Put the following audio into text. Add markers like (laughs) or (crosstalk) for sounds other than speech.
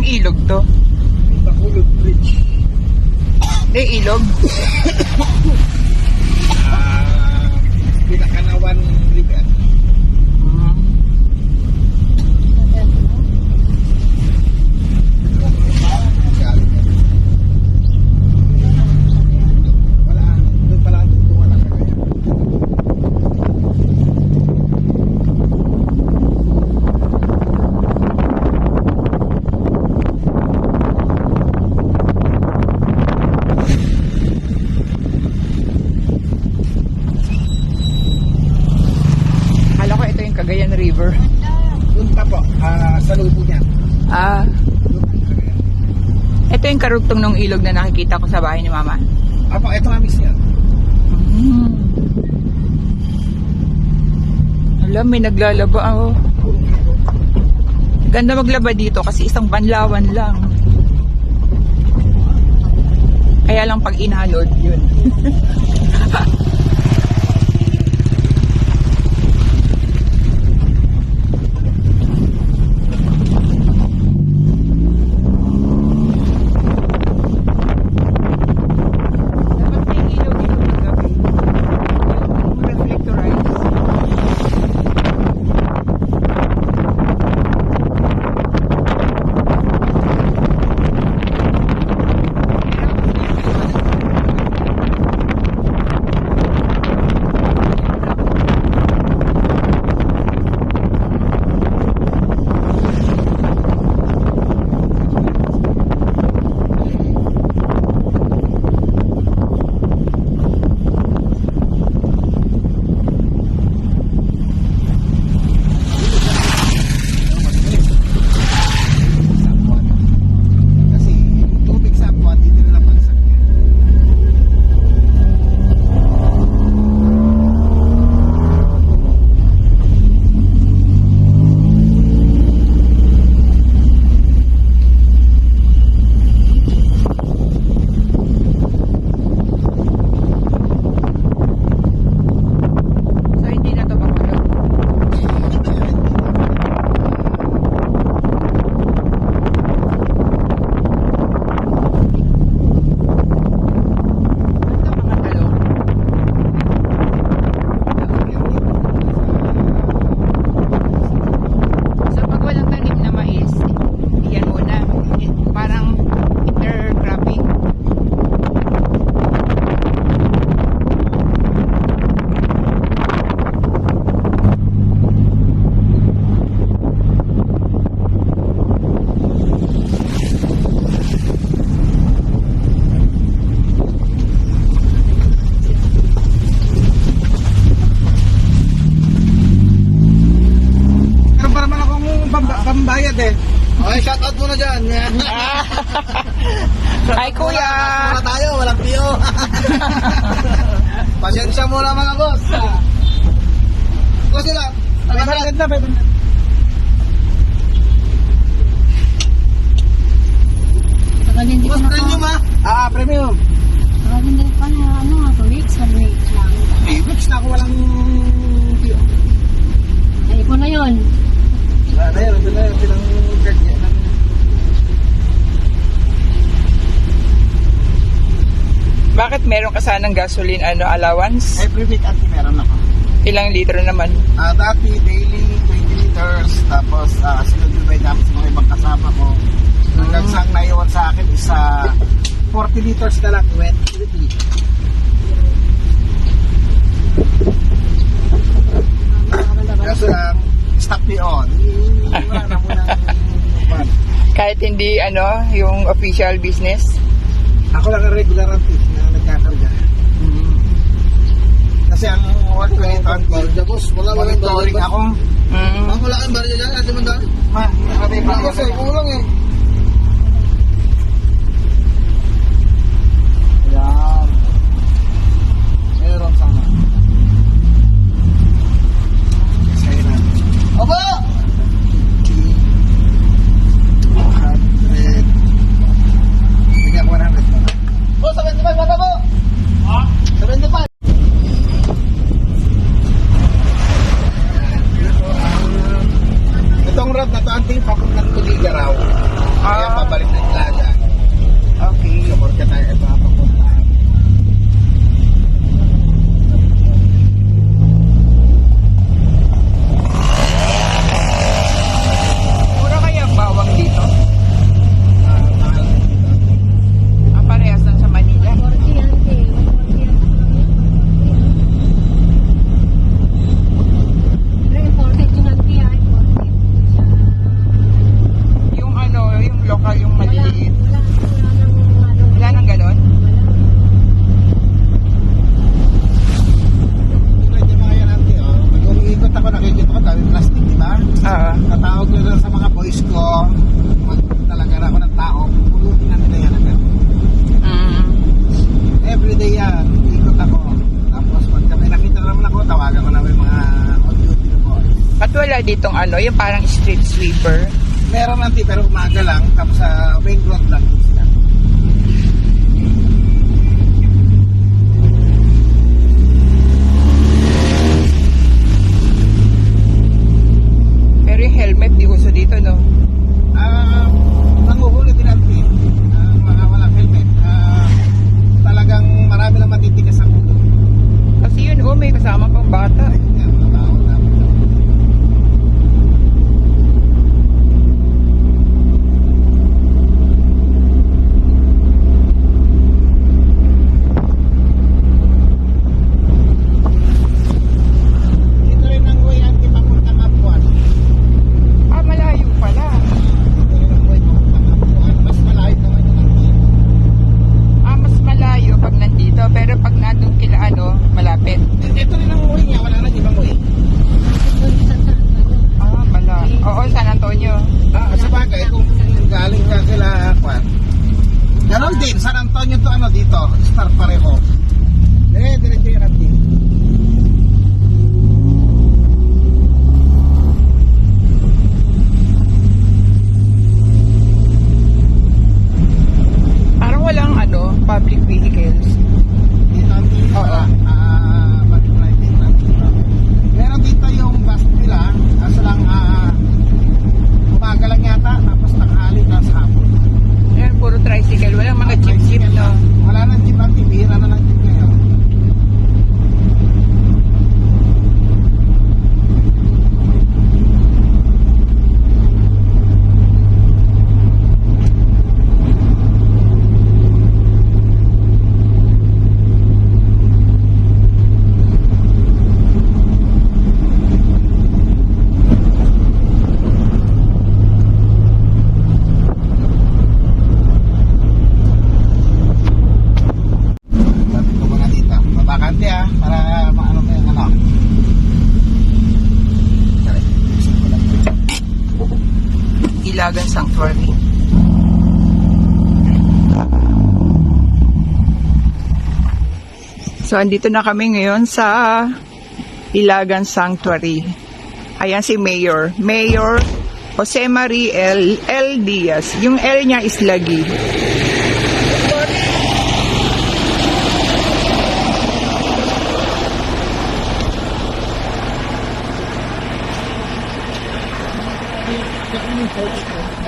Anong ilog to? Bacolod Bridge. Hindi, ilog. Ah, Pinakanawan River. Mm. Wala, doon pala doon wala kagaya. Kala ko ito yung Cagayan River. Doon pa po, ah, sa lubo niya. Ah, ito yung karugtong ng ilog na nakikita ko sa bahay ni Mama. Apo, ito nga miss niya. Mm. Alam, may naglalaba ako. Ganda maglaba dito kasi isang banlawan lang. Kaya lang pag inalod, yun. (laughs) muna dyan. (laughs) Hi, kuya! Muna tayo, walang piyo. (laughs) Pasensya muna mga boss. Kasi lang. May bayad na, may na premium ha? Ah, premium. Tagal hindi ko na ano, 2 weeks, 1 week lang. Eh, books na ako walang piyo. Ay, ko na yun. Wala na yun, ito na yun, silang card niya. Bakit meron ka sanang gasoline ano allowance? Every week at meron ako. Ilang litro naman? Ah, dati daily 20 liters tapos uh, sinubibay namin sa mga ibang kasama ko. Hanggang Mm. sa naiwan sa akin is ah, 40 liters na lang wet weekly. Kaso lang, stop me on. Wala na muna. (laughs) Kahit hindi ano, yung official business? Ako lang ang regular ang tapos wala wala monitoring ako. Mm. Ang wala kang barya dyan, ate Mandala. Ma, nakapay pa. Kasi kulang eh. Brad, nataanting papuntang Tuligaraw. Ah. Kaya pabalik ng Plaza. Okay. Sa Morca tayo, eh, ipapakot. At wala ditong ano, yung parang street sweeper. Meron nanti pero umaga lang, tapos sa uh, main road lang. Pero yung helmet, di ko konti ah, para maano ko yung anak. Ilagan Sanctuary. So, andito na kami ngayon sa Ilagan Sanctuary. Ayan si Mayor. Mayor Jose Marie L. L. Diaz. Yung L niya is Lagi. Це приміщення.